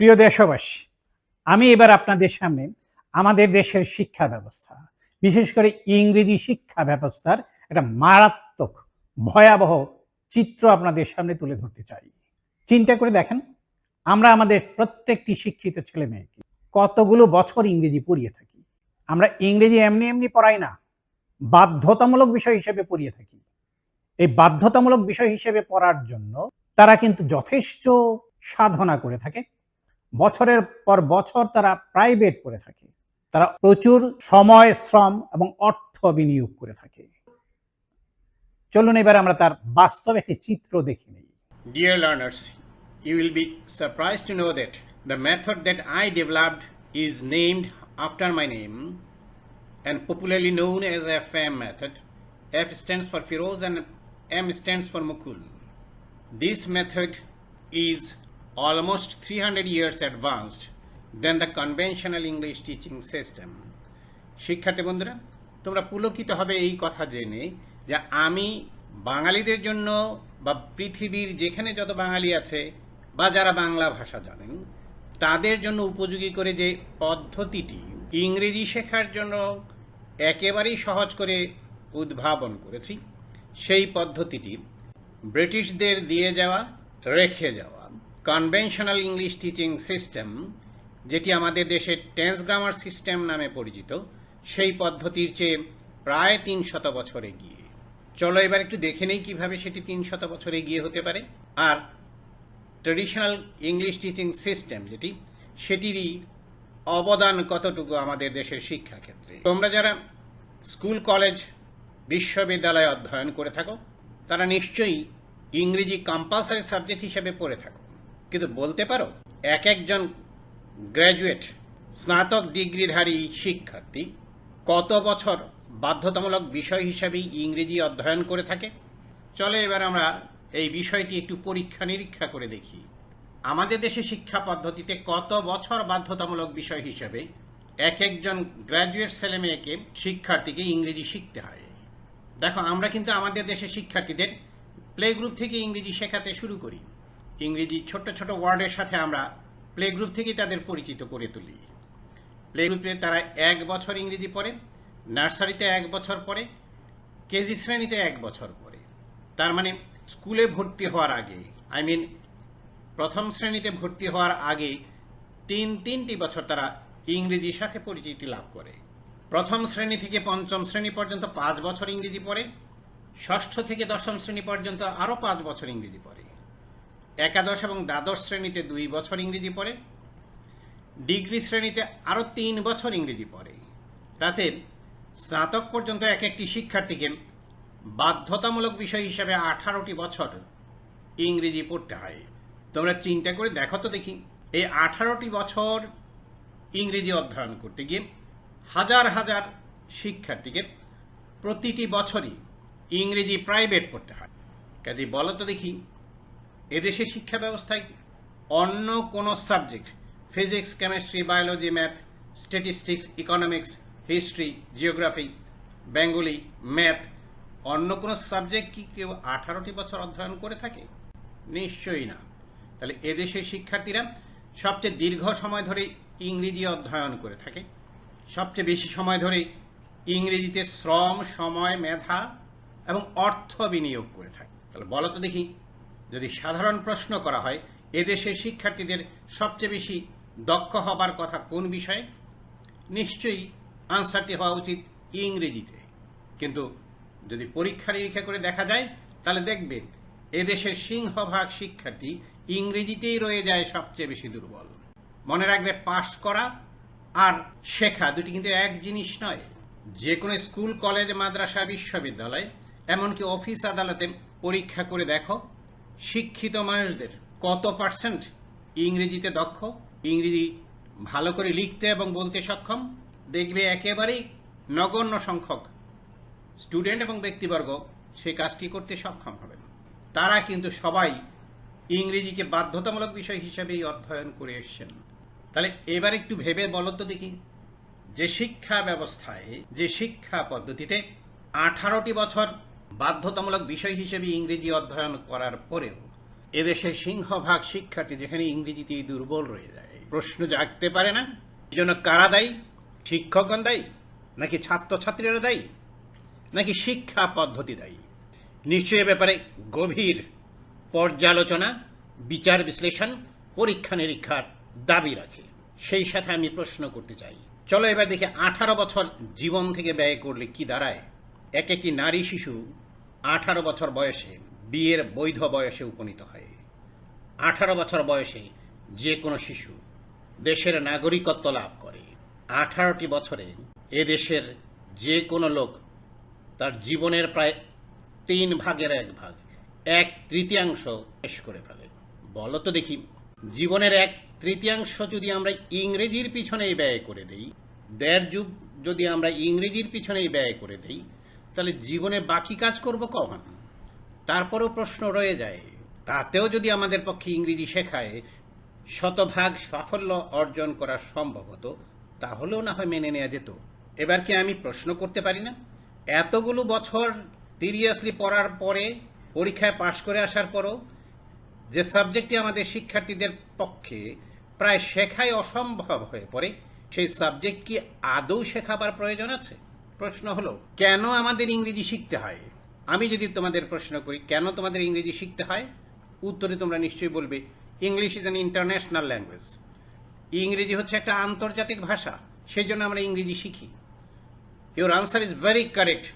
প্রিয় দেশবাসী, আমি এবার আপনাদের সামনে আমাদের দেশের শিক্ষা ব্যবস্থা, বিশেষ করে ইংরেজি শিক্ষা ব্যবস্থার একটা মারাত্মক, ভয়াবহ চিত্র আপনাদের সামনে তুলে ধরতে চাই। চিন্তা করে দেখেন, আমরা আমাদের প্রত্যেকটি শিক্ষিত ছেলে মেয়েকে কতগুলো বছর ইংরেজি পড়িয়ে থাকি। আমরা ইংরেজি এমনি এমনি পড়াই না, বাধ্যতামূলক বিষয় হিসেবে পড়িয়ে থাকি। এই বাধ্যতামূলক বিষয় হিসেবে পড়ার জন্য তারা কিন্তু যথেষ্ট সাধনা করে থাকে বছরের পর বছর তারা প্রাইভেট করে থাকে। তারা প্রচুর সময়, শ্রম এবং অর্থ বিনিয়োগ করে থাকে। চলুন এবার আমরা তার বাস্তব একটি চিত্র দেখি dear learners you will be surprise to know that the method that I developed is named after my name and popularly known as F M method F stands for Firoz and M stands for Mukul this method is almost 300 years advanced than the conventional English teaching system. শিক্ষার্থী বন্ধুরা, তোমরা পুলকিত হবে এই কথা জেনে যে আমি বাঙালিদের জন্য বা পৃথিবীর যেখানে যত বাঙালি আছে বা যারা বাংলা ভাষা জানেন, তাদের জন্য উপযোগী করে যে পদ্ধতিটি ইংরেজি শেখার জন্য একেবারেই সহজ করে উদ্ভাবন করেছি, সেই পদ্ধতিটি ব্রিটিশদের দিয়ে যাওয়া, রেখে যাওয়া কনভেনশনাল ইংলিশ টিচিং সিস্টেম যেটি আমাদের দেশের টেন্স গ্রামার সিস্টেম নামে পরিচিত, সেই পদ্ধতির চেয়ে প্রায় তিন শত বছর এগিয়ে। চলো এবার একটু দেখে নেই কীভাবে সেটি তিন শত বছর এগিয়ে হতে পারে। আর ট্রেডিশনাল ইংলিশ টিচিং সিস্টেম যেটি, সেটিরই অবদান কতটুকু আমাদের দেশের শিক্ষা ক্ষেত্রে তোমরা যারা স্কুল, কলেজ, বিশ্ববিদ্যালয়ে অধ্যয়ন করে থাকো, তারা নিশ্চয়ই ইংরেজি কম্পালসারি সাবজেক্ট হিসেবে পড়ে থাকো। কিন্তু বলতে পারো, এক একজন গ্র্যাজুয়েট স্নাতক ডিগ্রিধারী শিক্ষার্থী কত বছর বাধ্যতামূলক বিষয় হিসাবেই ইংরেজি অধ্যয়ন করে থাকে? চলে এবার আমরা এই বিষয়টি একটু পরীক্ষা নিরীক্ষা করে দেখি। আমাদের দেশে শিক্ষা পদ্ধতিতে কত বছর বাধ্যতামূলক বিষয় হিসাবে এক একজন গ্র্যাজুয়েট ছেলে মেয়েকে শিক্ষার্থীকে ইংরেজি শিখতে হয়? দেখো, আমরা কিন্তু আমাদের দেশের শিক্ষার্থীদের প্লে গ্রুপ থেকে ইংরেজি শেখাতে শুরু করি। ইংরেজি ছোট ছোট ওয়ার্ডের সাথে আমরা প্লে গ্রুপ থেকেই তাদের পরিচিত করে তুলি। প্লে গ্রুপে তারা এক বছর ইংরেজি পড়ে, নার্সারিতে এক বছর পড়ে, কেজি শ্রেণীতে এক বছর পড়ে। তার মানে স্কুলে ভর্তি হওয়ার আগে, আই মিন প্রথম শ্রেণীতে ভর্তি হওয়ার আগে তিন তিনটি বছর তারা ইংরেজির সাথে পরিচিতি লাভ করে। প্রথম শ্রেণি থেকে পঞ্চম শ্রেণি পর্যন্ত পাঁচ বছর ইংরেজি পড়ে, ষষ্ঠ থেকে দশম শ্রেণি পর্যন্ত আরও পাঁচ বছর ইংরেজি পড়ে। একাদশ এবং দ্বাদশ শ্রেণীতে দুই বছর ইংরেজি পড়ে, ডিগ্রি শ্রেণীতে আরও তিন বছর ইংরেজি পড়ে। তাতে স্নাতক পর্যন্ত এক একটি শিক্ষার্থীকে বাধ্যতামূলক বিষয় হিসাবে আঠারোটি বছর ইংরেজি পড়তে হয়। তোমরা চিন্তা করে দেখো তো দেখি, এই আঠারোটি বছর ইংরেজি অধ্যয়ন করতে গিয়ে হাজার হাজার শিক্ষার্থীকে প্রতিটি বছরই ইংরেজি প্রাইভেট পড়তে হয়। কাজে বলো তো দেখি এদেশের শিক্ষা ব্যবস্থায় অন্য কোনো subject physics chemistry biology math statistics economics history geography Bengali math অন্য কোনো সাবজেক্ট কি কেউ আঠারোটি বছর অধ্যয়ন করে থাকে? নিশ্চয়ই না। তাহলে এদেশের শিক্ষার্থীরা সবচেয়ে দীর্ঘ সময় ধরে ইংরেজি অধ্যয়ন করে থাকে। সবচেয়ে বেশি সময় ধরে ইংরেজিতে শ্রম, সময়, মেধা এবং অর্থ বিনিয়োগ করে থাকে। তাহলে বলো তো দেখি যদি সাধারণ প্রশ্ন করা হয়, এদেশের শিক্ষার্থীদের সবচেয়ে বেশি দক্ষ হবার কথা কোন বিষয়ে? নিশ্চয়ই আনসারটি হওয়া উচিত ইংরেজিতে। কিন্তু যদি পরীক্ষা নিরীক্ষা করে দেখা যায়, তাহলে দেখবেন এদেশের সিংহভাগ শিক্ষার্থী ইংরেজিতেই রয়ে যায় সবচেয়ে বেশি দুর্বল। মনে রাখবে পাশ করা আর শেখা দুটি কিন্তু এক জিনিস নয়। যে কোনো স্কুল, কলেজ, মাদ্রাসা, বিশ্ববিদ্যালয়, এমনকি অফিস, আদালতে পরীক্ষা করে দেখো শিক্ষিত মানুষদের কত পার্সেন্ট ইংরেজিতে দক্ষ, ইংরেজি ভালো করে লিখতে এবং বলতে সক্ষম? দেখবে একেবারেই নগণ্য সংখ্যক স্টুডেন্ট এবং ব্যক্তিবর্গ সে কাজটি করতে সক্ষম হবেন তারা কিন্তু সবাই ইংরেজিকে বাধ্যতামূলক বিষয় হিসেবেই অধ্যয়ন করে এসছেন। তাহলে এবার একটু ভেবে বলো তো দেখি, যে শিক্ষা ব্যবস্থায়, যে শিক্ষা পদ্ধতিতে আঠারোটি বছর বাধ্যতামূলক বিষয় হিসেবে ইংরেজি অধ্যয়ন করার পরেও এদেশের সিংহভাগ শিক্ষার্থী যেখানে ইংরেজিতেই দুর্বল রয়ে যায়, প্রশ্ন জাগতে পারে না, এই জন্য কারা দায়ী? শিক্ষকগণ দায়ী? নাকি ছাত্রছাত্রীরা দায়ী? নাকি শিক্ষা পদ্ধতি দায়ী? নিশ্চয়ই এ ব্যাপারে গভীর পর্যালোচনা, বিচার বিশ্লেষণ, পরীক্ষা নিরীক্ষার দাবি রাখে সেই সাথে আমি প্রশ্ন করতে চাই। চলো এবার দেখি আঠারো বছর জীবন থেকে ব্যয় করলে কি দাঁড়ায়? এক একটি নারী শিশু আঠারো বছর বয়সে বিয়ের বৈধ বয়সে উপনীত হয়। আঠারো বছর বয়সে যে কোনো শিশু দেশের নাগরিকত্ব লাভ করে। আঠারোটি বছরে এ দেশের যে কোনো লোক তার জীবনের প্রায় তিন ভাগের এক ভাগ, এক তৃতীয়াংশ শেষ করে ফেলে। বলো তো দেখি, জীবনের এক তৃতীয়াংশ যদি আমরা ইংরেজির পিছনেই ব্যয় করে দেই, দেড় যুগ যদি আমরা ইংরেজির পিছনেই ব্যয় করে দেই তাহলে জীবনে বাকি কাজ করব কখন? তারপরেও প্রশ্ন রয়ে যায়, তাতেও যদি আমাদের পক্ষে ইংরেজি শেখায়, শতভাগ সাফল্য অর্জন করা সম্ভব হতো, তাহলেও না হয় মেনে নেওয়া যেত। এবার কি আমি প্রশ্ন করতে পারি না? এতগুলো বছর সিরিয়াসলি পড়ার পরে, পরীক্ষায় পাশ করে আসার পরও যে সাবজেক্টটি আমাদের শিক্ষার্থীদের পক্ষে প্রায় শেখাই অসম্ভব হয়ে পড়ে, সেই সাবজেক্ট কি আদৌ শেখাবার প্রয়োজন আছে? প্রশ্ন হলো, কেন আমাদের ইংরেজি শিখতে হয়? আমি যদি তোমাদের প্রশ্ন করি, কেন তোমাদের ইংরেজি শিখতে হয়? উত্তরে তোমরা নিশ্চয়ই বলবে English is an international language ইংরেজি হচ্ছে একটা আন্তর্জাতিক ভাষা সেই জন্য আমরা ইংরেজি শিখি। Your answer is very correct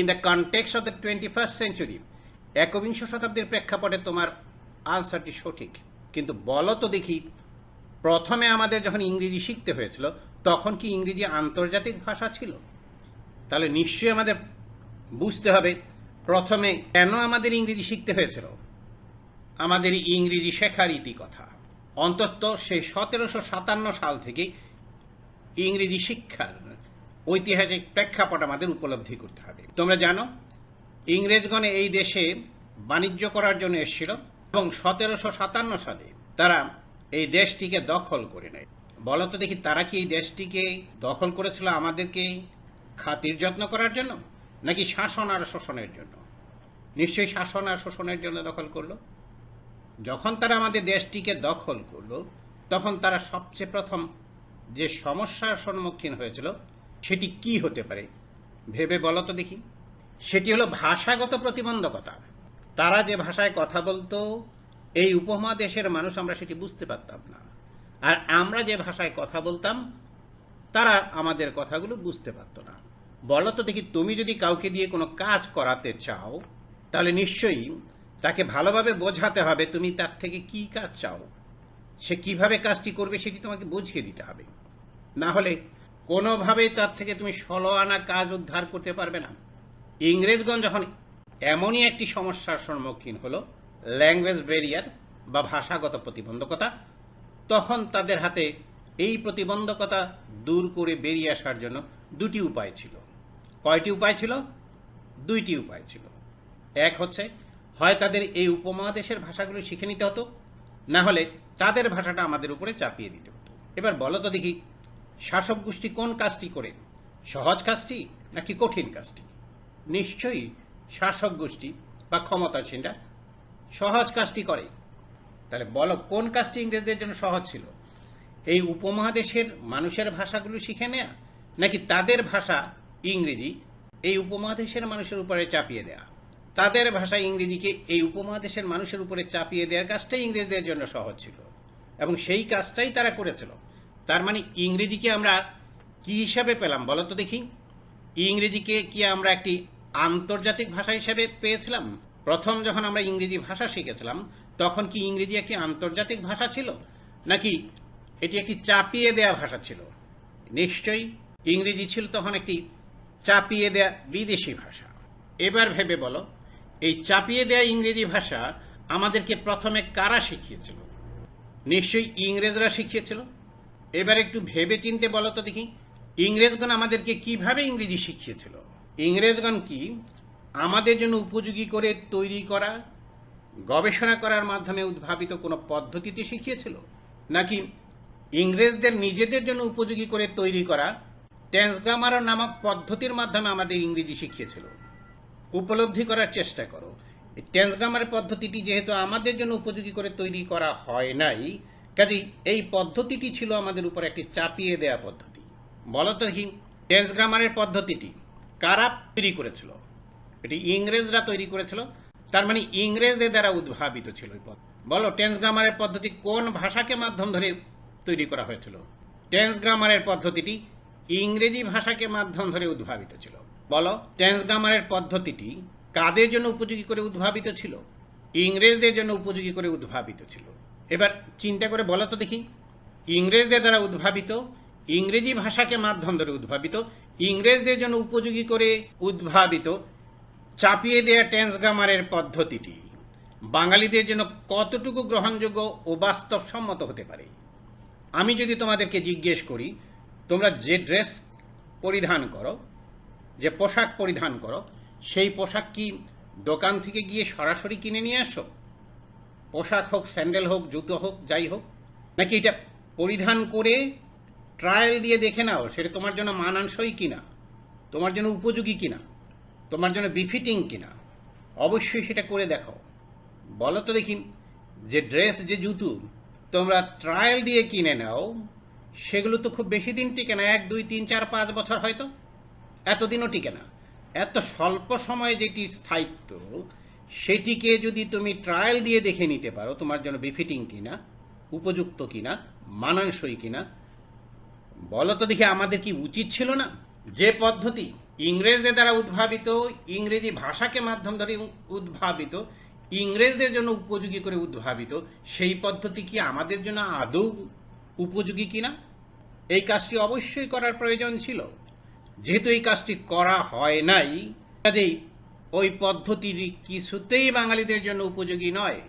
in the context of the twenty first century একবিংশ শতাব্দীর প্রেক্ষাপটে তোমার আনসারটি সঠিক। কিন্তু বলো তো দেখি, প্রথমে আমাদের যখন ইংরেজি শিখতে হয়েছিল, তখন কি ইংরেজি আন্তর্জাতিক ভাষা ছিল? তাহলে নিশ্চয়ই আমাদের বুঝতে হবে প্রথমে কেন আমাদের ইংরেজি শিখতে হয়েছিল। আমাদের ইংরেজি শেখার কথা অন্তত সেই সতেরোশো সাতান্ন সাল থেকে ইংরেজি শিক্ষার ঐতিহাসিক প্রেক্ষাপট আমাদের উপলব্ধি করতে হবে। তোমরা জানো, ইংরেজগণ এই দেশে বাণিজ্য করার জন্য এসেছিল এবং সতেরোশো সাতান্ন সালে তারা এই দেশটিকে দখল করে নেয়। বলো তো দেখি তারা কি এই দেশটিকে দখল করেছিল আমাদেরকে? খাতির যত্ন করার জন্য নাকি শাসন আর শোষণের জন্য? নিশ্চয়ই শাসন আর শোষণের জন্য দখল করল। যখন তারা আমাদের দেশটিকে দখল করল, তখন তারা সবচেয়ে প্রথম যে সমস্যার সম্মুখীন হয়েছিল, সেটি কি হতে পারে? ভেবে বলো তো দেখি। সেটি হলো ভাষাগত প্রতিবন্ধকতা। তারা যে ভাষায় কথা বলতো, এই উপমহাদেশের মানুষ আমরা সেটি বুঝতে পারতাম না। আর আমরা যে ভাষায় কথা বলতাম, তারা আমাদের কথাগুলো বুঝতে পারতো না। বলো তো দেখি, তুমি যদি কাউকে দিয়ে কোনো কাজ করাতে চাও, তাহলে নিশ্চয়ই তাকে ভালোভাবে বোঝাতে হবে তুমি তার থেকে কি কাজ চাও। সে কীভাবে কাজটি করবে সেটি তোমাকে বুঝিয়ে দিতে হবে। না হলে কোনোভাবেই তার থেকে তুমি ষোলো আনা কাজ উদ্ধার করতে পারবে না। ইংরেজগণ যখন এমনই একটি সমস্যার সম্মুখীন হলো ল্যাঙ্গুয়েজ ব্যারিয়ার বা ভাষাগত প্রতিবন্ধকতা, তখন তাদের হাতে এই প্রতিবন্ধকতা দূর করে বেরিয়ে আসার জন্য দুটি উপায় ছিল। কয়টি উপায় ছিল? দুইটি উপায় ছিল। এক হচ্ছে, হয় তাদের এই উপমহাদেশের ভাষাগুলো শিখে নিতে হতো, না হলে তাদের ভাষাটা আমাদের উপরে চাপিয়ে দিতে হতো। এবার বলো তো দেখি, শাসক গোষ্ঠী কোন কাজটি করে? সহজ কাজটি নাকি কঠিন কাজটি? নিশ্চয়ই শাসক গোষ্ঠী বা ক্ষমতাসীনরা সহজ কাজটি করে। তাহলে বলো কোন কাজটি ইংরেজদের জন্য সহজ ছিল? এই উপমহাদেশের মানুষের ভাষাগুলো শিখে নেয়া নাকি তাদের ভাষা ইংরেজি এই উপমহাদেশের মানুষের উপরে চাপিয়ে দেয়া। তাদের ভাষা ইংরেজিকে এই উপমহাদেশের মানুষের উপরে চাপিয়ে দেওয়ার কাজটাই ইংরেজদের জন্য সহজ ছিল। এবং সেই কাজটাই তারা করেছিল। তার মানে ইংরেজিকে আমরা কি হিসাবে পেলাম বলো তো দেখি। ইংরেজিকে কি আমরা একটি আন্তর্জাতিক ভাষা হিসেবে পেয়েছিলাম? প্রথম যখন আমরা ইংরেজি ভাষা শিখেছিলাম, তখন কি ইংরেজি একটি আন্তর্জাতিক ভাষা ছিল? নাকি এটি একটি চাপিয়ে দেয়া ভাষা ছিল? নিশ্চয়ই ইংরেজি ছিল তখন একটি চাপিয়ে দেয়া বিদেশি ভাষা। এবার ভেবে বলো, এই চাপিয়ে দেয়া ইংরেজি ভাষা আমাদেরকে প্রথমে কারা শিখিয়েছিল? নিশ্চয়ই ইংরেজরা শিখিয়েছিল? এবার একটু ভেবে চিনতে বলো তো দেখি, ইংরেজগণ আমাদেরকে কীভাবে ইংরেজি শিখিয়েছিল? ইংরেজগণ কি আমাদের জন্য উপযোগী করে তৈরি করা, গবেষণা করার মাধ্যমে উদ্ভাবিত কোনো পদ্ধতিতে শিখিয়েছিল? নাকি ইংরেজদের নিজেদের জন্য উপযোগী করে তৈরি করা ট্যান্সগ্রামার নামক পদ্ধতির মাধ্যমে আমাদের ইংরেজি শিখিয়েছিল। উপলব্ধি করার চেষ্টা করো। টেন্স গ্রামারের পদ্ধতিটি যেহেতু আমাদের জন্য উপযোগী করে তৈরি করা হয় নাই, কাজেই এই পদ্ধতিটি ছিল আমাদের উপর একটি চাপিয়ে দেয়া পদ্ধতি। বলো তো দেখি টেন্স গ্রামারের পদ্ধতিটি কারা তৈরি করেছিল? এটি ইংরেজরা তৈরি করেছিল, তার মানে ইংরেজদের দ্বারা উদ্ভাবিত ছিল এই পদ্ধতি। বলো টেন্স গ্রামারের পদ্ধতি কোন ভাষাকে মাধ্যম ধরে তৈরি করা হয়েছিল? টেন্স গ্রামারের পদ্ধতিটি ইংরেজি ভাষাকে মাধ্যম ধরে উদ্ভাবিত ছিল। বলো টেন্স গ্রামারের পদ্ধতিটি কাদের জন্য উপযোগী করে উদ্ভাবিত ছিল? ইংরেজদের জন্য উপযোগী করে উদ্ভাবিত ছিল। এবার চিন্তা করে বলো তো দেখি। ইংরেজদের দ্বারা উদ্ভাবিত, ইংরেজি ভাষাকে মাধ্যম ধরে উদ্ভাবিত, ইংরেজদের জন্য উপযোগী করে উদ্ভাবিত, চাপিয়ে দেয়া টেন্স গ্রামারের পদ্ধতিটি বাঙালিদের জন্য কতটুকু গ্রহণযোগ্য ও বাস্তবসম্মত হতে পারে? আমি যদি তোমাদেরকে জিজ্ঞেস করি তোমরা যে ড্রেস পরিধান করো, যে পোশাক পরিধান করো, সেই পোশাক কি দোকান থেকে গিয়ে সরাসরি কিনে নিয়ে আসো? পোশাক হোক, স্যান্ডেল হোক, জুতো হোক, যাই হোক। নাকি এটা পরিধান করে ট্রায়াল দিয়ে দেখে নাও, সেটা তোমার জন্য মানানসই কিনা? তোমার জন্য উপযোগী কিনা? তোমার জন্য বিফিটিং কিনা? অবশ্যই সেটা করে দেখো বলো তো দেখি, যে ড্রেস, যে জুতো তোমরা ট্রায়াল দিয়ে কিনে নাও সেগুলো তো খুব বেশি দিন টিকে না, এক, দুই, তিন, চার, পাঁচ বছর হয়তো। এতদিনও টিকে না। এত স্বল্প সময়ে যেটি স্থায়িত্ব, সেটিকে যদি তুমি ট্রায়াল দিয়ে দেখে নিতে পারো, তোমার জন্য বিফিটিং কিনা, উপযুক্ত কিনা, মানানসই কিনা, বলো তো দেখি আমাদের কি উচিত ছিল না? যে পদ্ধতি ইংরেজদের দ্বারা উদ্ভাবিত, ইংরেজি ভাষাকে মাধ্যম ধরে উদ্ভাবিত, ইংরেজদের জন্য উপযোগী করে উদ্ভাবিত, সেই পদ্ধতি কি আমাদের জন্য আদৌ উপযোগী কিনা? এই কাজটি অবশ্যই করার প্রয়োজন ছিল। যেহেতু এই কাজটি করা হয় নাই, কাজেই ওই পদ্ধতিটি কিছুতেই বাঙালিদের জন্য উপযোগী নয়।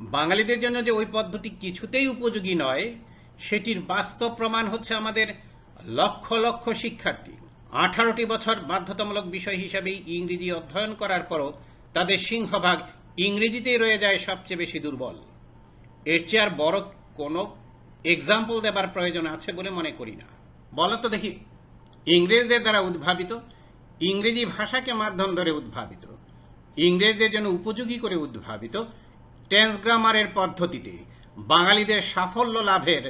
বাঙালিদের জন্য যে ওই পদ্ধতি কিছুতেই উপযোগী নয়, সেটির বাস্তব প্রমাণ হচ্ছে আমাদের লক্ষ লক্ষ শিক্ষার্থী। আঠারোটি বছর বাধ্যতামূলক বিষয় হিসাবে ইংরেজি অধ্যয়ন করার পরও তাদের সিংহভাগ ইংরেজিতেই রয়ে যায় সবচেয়ে বেশি দুর্বল। এর চেয়ে আর বড় কোনো এক্সাম্পল দেবার প্রয়োজন আছে বলে মনে করি না। বলো তো দেখি, ইংরেজদের দ্বারা উদ্ভাবিত, ইংরেজি ভাষাকে মাধ্যম ধরে উদ্ভাবিত, ইংরেজদের জন্য উপযোগী করে উদ্ভাবিত টেন্স গ্রামারের পদ্ধতিতে বাঙালিদের সাফল্য লাভের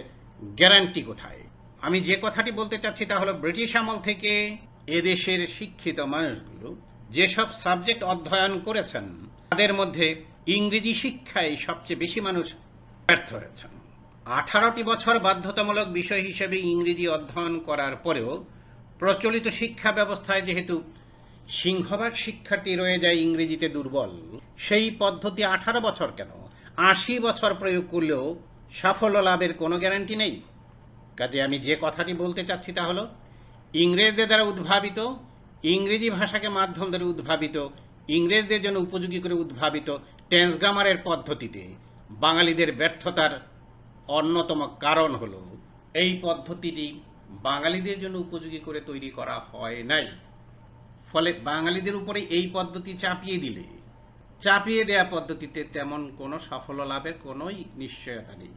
গ্যারান্টি কোথায়? আমি যে কথাটি বলতে চাচ্ছি তা হলো ব্রিটিশ আমল থেকে এদেশের শিক্ষিত মানুষগুলো যেসব সাবজেক্ট অধ্যয়ন করেছেন, তাদের মধ্যে ইংরেজি শিক্ষায় সবচেয়ে বেশি মানুষ ব্যর্থ হয়েছেন। আঠারোটি বছর বাধ্যতামূলক বিষয় হিসেবে ইংরেজি অধ্যয়ন করার পরেও প্রচলিত শিক্ষা ব্যবস্থায় যেহেতু সিংহভাগ শিক্ষার্থী রয়ে যায় ইংরেজিতে দুর্বল, সেই পদ্ধতি আঠারো বছর কেন? আশি বছর প্রয়োগ করলেও সাফল্য লাভের কোনো গ্যারান্টি নেই। কাজে আমি যে কথাটি বলতে চাচ্ছি তা হলো, ইংরেজদের দ্বারা উদ্ভাবিত, ইংরেজি ভাষাকে মাধ্যম ধরে উদ্ভাবিত, ইংরেজদের জন্য উপযোগী করে উদ্ভাবিত টেন্স গ্রামারের পদ্ধতিতে বাঙালিদের ব্যর্থতার অন্যতম কারণ হল, এই পদ্ধতিটি বাঙালিদের জন্য উপযোগী করে তৈরি করা হয় নাই। ফলে বাঙালিদের উপরে এই পদ্ধতি চাপিয়ে দিলে, চাপিয়ে দেয়া পদ্ধতিতে তেমন কোনো সাফল্য লাভের কোনোই নিশ্চয়তা নেই।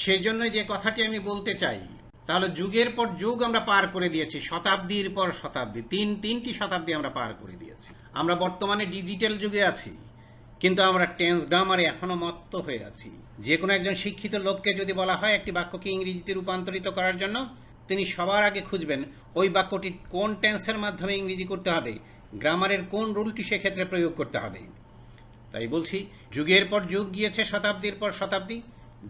সেজন্য যে কথাটি আমি বলতে চাই, তাহলে যুগের পর যুগ আমরা পার করে দিয়েছি, শতাব্দীর পর শতাব্দী, তিন, তিনটি শতাব্দী আমরা পার করে দিয়েছি। আমরা বর্তমানে ডিজিটাল যুগে আছি। কিন্তু আমরা টেন্স গ্রামারে এখনও মত্ত হয়ে আছি। যে কোনো একজন শিক্ষিত লোককে যদি বলা হয় একটি বাক্যকে ইংরেজিতে রূপান্তরিত করার জন্য, তিনি সবার আগে খুঁজবেন ওই বাক্যটি কোন টেন্সের মাধ্যমে ইংরেজি করতে হবে, গ্রামারের কোন রুলটি সেক্ষেত্রে প্রয়োগ করতে হবে। তাই বলছি, যুগের পর যুগ গিয়েছে শতাব্দীর পর শতাব্দী,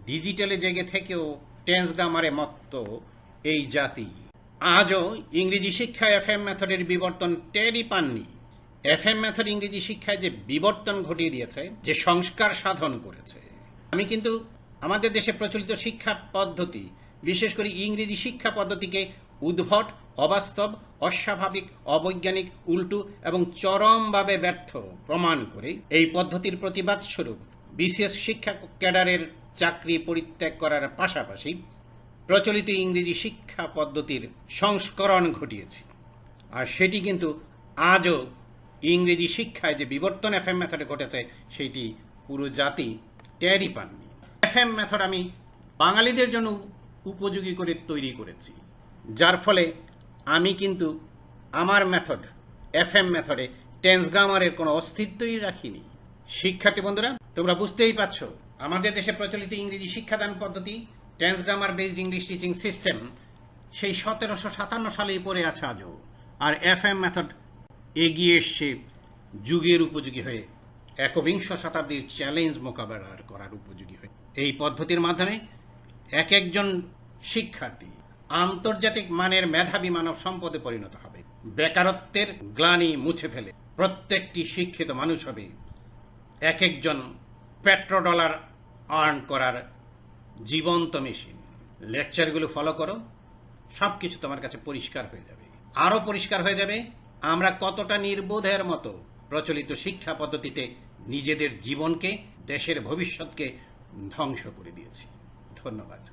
ডিজিটালে জেগে থেকেও টেন্স গ্রামারে মত্ত এই জাতি। আজও ইংরেজি শিক্ষায় এফ এম মেথডের বিবর্তন টেরই পাননি। এফ এম মেথড ইংরেজি শিক্ষায় যে বিবর্তন ঘটিয়ে দিয়েছে, যে সংস্কার সাধন করেছে। আমি কিন্তু আমাদের দেশে প্রচলিত শিক্ষা পদ্ধতি, বিশেষ করে ইংরেজি শিক্ষা পদ্ধতিকে উদ্ভট, অবাস্তব, অস্বাভাবিক, অবৈজ্ঞানিক, উল্টু এবং চরমভাবে ব্যর্থ প্রমাণ করে এই পদ্ধতির প্রতিবাদ স্বরূপ বিশেষ শিক্ষা ক্যাডারের চাকরি পরিত্যাগ করার পাশাপাশি প্রচলিত ইংরেজি শিক্ষা পদ্ধতির সংস্করণ ঘটিয়েছি। আর সেটি কিন্তু আজও ইংরেজি শিক্ষায় যে বিবর্তন এফ এম মেথডে ঘটেছে, সেইটি পুরো জাতি টেরই পাননি। এফ এম মেথড আমি বাঙালিদের জন্য উপযোগী করে তৈরি করেছি। যার ফলে আমি কিন্তু আমার মেথড এফ এম মেথডে টেন্স গ্রামারের কোনো অস্তিত্বই রাখিনি। শিক্ষার্থী বন্ধুরা, তোমরা বুঝতেই পারছ, আমাদের দেশে প্রচলিত ইংরেজি শিক্ষাদান পদ্ধতি trans grammar based English teaching system, সেই সতেরোশো সাতান্ন সালেই পড়ে আছে আজও। আর এফ এম মেথড এগিয়ে এসছে যুগের উপযোগী হয়ে, একবিংশ শতাব্দীর চ্যালেঞ্জ মোকাবেলা করার উপযোগী হয়ে। এই পদ্ধতির মাধ্যমে এক একজন শিক্ষার্থী আন্তর্জাতিক মানের মেধাবী মানব সম্পদে পরিণত হবে। বেকারত্বের গ্লানি মুছে ফেলে প্রত্যেকটি শিক্ষিত মানুষ হবে। এক একজন পেট্রো ডলার আর্ন করার জীবন্ত মেশিন। লেকচারগুলো ফলো করো সব কিছু তোমার কাছে পরিষ্কার হয়ে যাবে। আরও পরিষ্কার হয়ে যাবে আমরা কতটা নির্বোধের মতো প্রচলিত শিক্ষা পদ্ধতিতে নিজেদের জীবনকে, দেশের ভবিষ্যৎকে ধ্বংস করে দিয়েছি। ধন্যবাদ।